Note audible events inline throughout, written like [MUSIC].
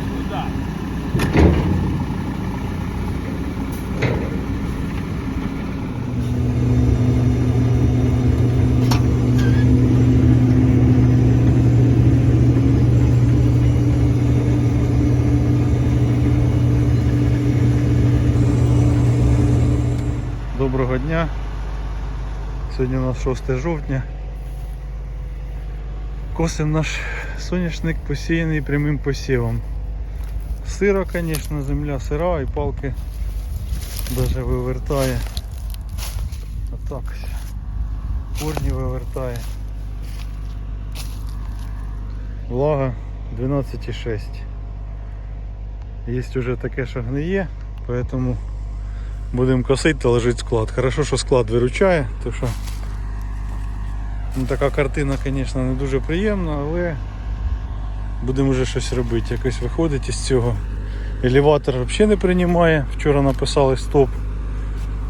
туди. Доброго дня. Сьогодні у нас 6 жовтня. Косим наш соняшник посіяний прямим посівом. Сира, звісно, земля сира і палки даже вивертає. Отак. ось. Корні вивертає. Влага 12,6. Є вже таке, що гниє, поэтому Будемо косити та лежить склад. Хорошо, що склад виручає, то що ну, така картина, звісно, не дуже приємна, але будемо вже щось робити. Якось виходить із цього. Елеватор взагалі не приймає. Вчора написали стоп.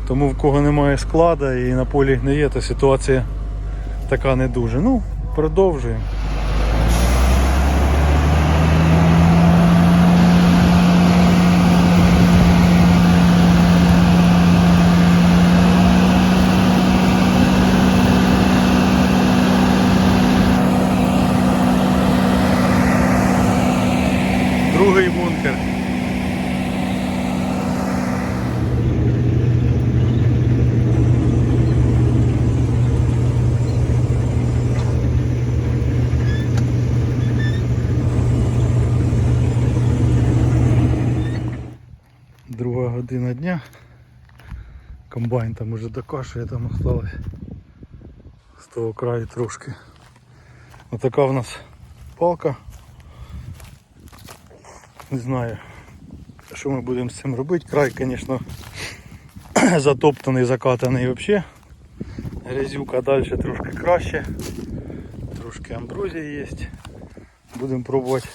Тому в кого немає складу і на полі не є, то ситуація така не дуже. Ну, продовжуємо. Другий бункер. Друга година дня. Комбайн там уже докашує, там осталось з того краю трошки. Отака в нас палка. Не знаю, що ми будемо з цим робити. Край, звісно, [CLEARS THROAT] затоптаний, закатаний взагалі. Грязюка далі трошки краще. Трошки амброзія є. Будемо пробувати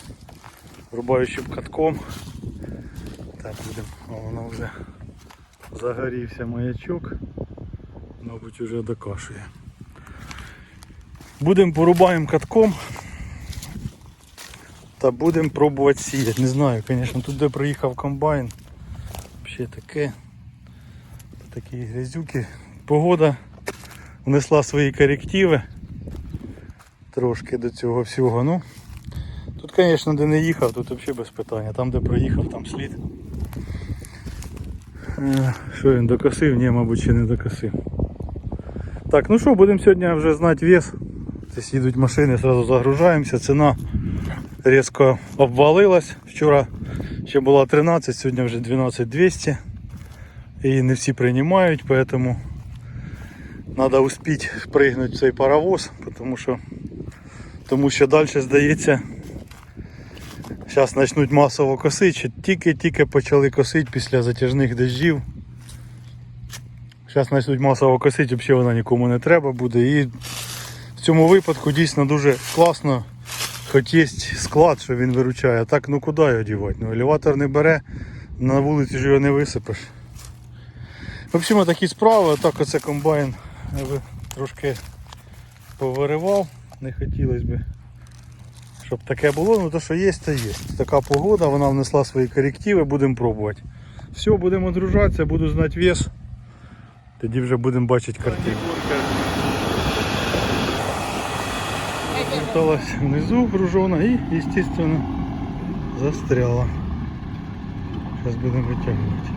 рубаючим катком. Так, будемо, воно вже загорівся маячок. Мабуть вже докашує. Будемо порубаємо катком та будемо пробувати сіяти. Не знаю, звісно, тут де проїхав комбайн. Ще таке. Такі грязюки. Погода внесла свої корективи трошки до цього всього. Ну, Тут, звісно, де не їхав, тут взагалі без питання. Там де проїхав, там слід. Е, Що він докосив? Ні, мабуть, ще не докосив. Так, ну що, будемо сьогодні вже знати вес. Здесь їдуть машини, одразу загружаємося. Ціна різко обвалилась. Вчора ще була 13, сьогодні вже 12200. І не всі приймають, поэтому треба успіти пригнути в цей паровоз, тому що, тому що далі здається. Зараз почнуть масово косити, тільки-тільки почали косити після затяжних дощів. Зараз почнуть масово косити, взагалі вона нікому не треба буде. І в цьому випадку дійсно дуже класно, хоч є склад, що він виручає. А так ну куди його дівати? Ну, елеватор не бере, на вулиці ж його не висипеш. В общем, такі справи, так оце комбайн трошки повиривав, не хотілося б, щоб таке було, ну то що є, то є. Така погода, вона внесла свої корективи, будемо пробувати. Все, будемо дружатися, буду знати вес. Тоді вже будемо бачити картину. Верталась внизу гружена и, естественно, застряла. Сейчас будем вытягивать.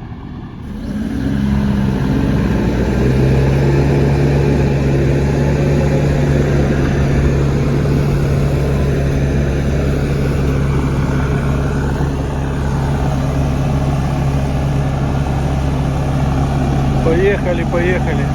Поехали, поехали.